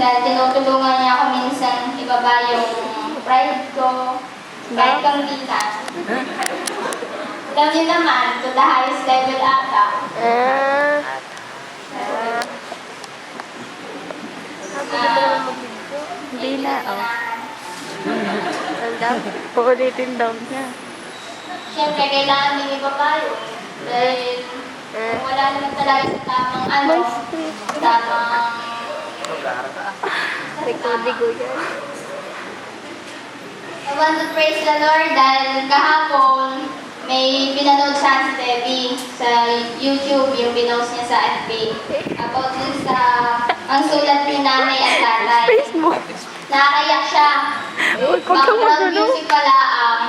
Dahil tinutulungan niya ako minsan ibaba yung pride ko. Kahit kang di na. Alam niyo naman, to the highest level ata. Ah. Ah, Hindi na, oh. Alam, uulitin daw niya. Siyempre, kailangan din ibaba yun. Dahil Eh, wala naman talaga sa tamang ano, tamang Ko yan. I want to praise the Lord dahil kahapon may pinanood si Debbie sa YouTube, yung pinost niya sa FB. About dun sa ang sulat ni nanay at tatay. Facebook. Nakakayak siya. Huwag ka Background magulo. music pala ang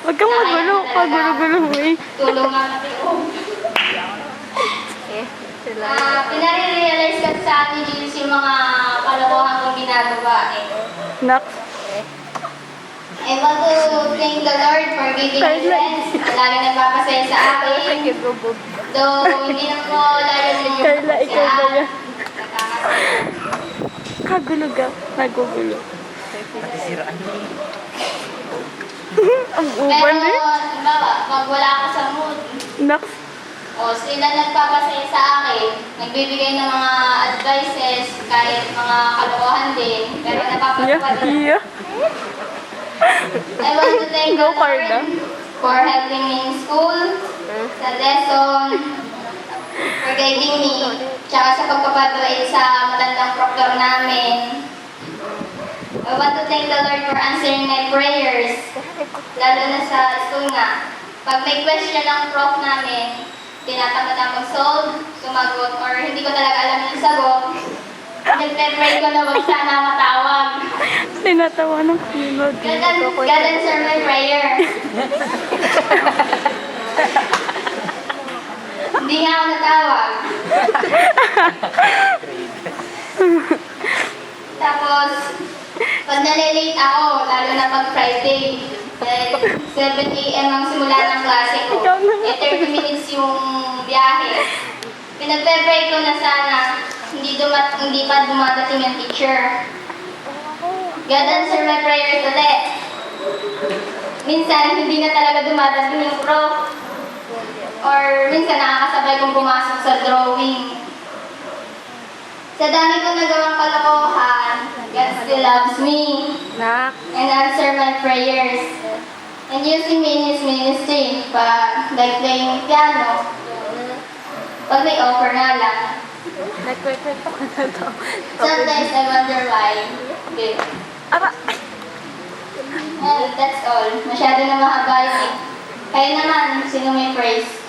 Huwag ka magulo. Pagulo-gulo mo eh. tulungan natin. Eh, sila. Ah, pinare-realize kasi sa atin yung mga kalokohan kong ginagawa eh. Nak. I want to thank the Lord for giving me friends. Lalo nagpapasaya sa akin. Though, hindi na po lalo yung Carla, ikaw ba yan? Kagulo ka. Nagugulo. Ang Pero, uban eh. halimbawa, pag wala ako sa mood, Nak. O sila nagpapasaya sa akin, nagbibigay ng mga advices, kahit mga kalokohan din, pero napapagawa din. yeah. I want to thank the Go, Lord Carla. for helping me in school, sa lesson, for guiding me, tsaka sa pagpapatuloy sa matandang proctor namin. I want to thank the Lord for answering my prayers, lalo na sa school nga. Pag may question ang prof namin, tinatamad na mag-solve, sumagot, or hindi ko talaga alam yung sagot, nagpe-pray ko na wag sana matawag. Tinatawa ng sinod. God, an- God answer my prayer. Hindi nga ako natawag. Tapos, pag nalilate ako, lalo na pag Friday, dahil 7 a.m. ang simula ng klase ko. Eh 30 minutes yung biyahe. Pinagpe-pray ko na sana, hindi, dumat hindi pa dumadating yung teacher. God answer my prayers ulit. Minsan, hindi na talaga dumadating yung prof. Or minsan, nakakasabay kong pumasok sa drawing. Sa dami kong nagawang kalokohan, God still loves me and answer my prayers. And using me in His ministry, pa, like playing piano, pag may offer nga lang. Nagkwekwento ka na daw. Sometimes I wonder why. Okay. Ara. Well, that's all. Masyado na mahaba yun eh. Kaya naman, sino may praise?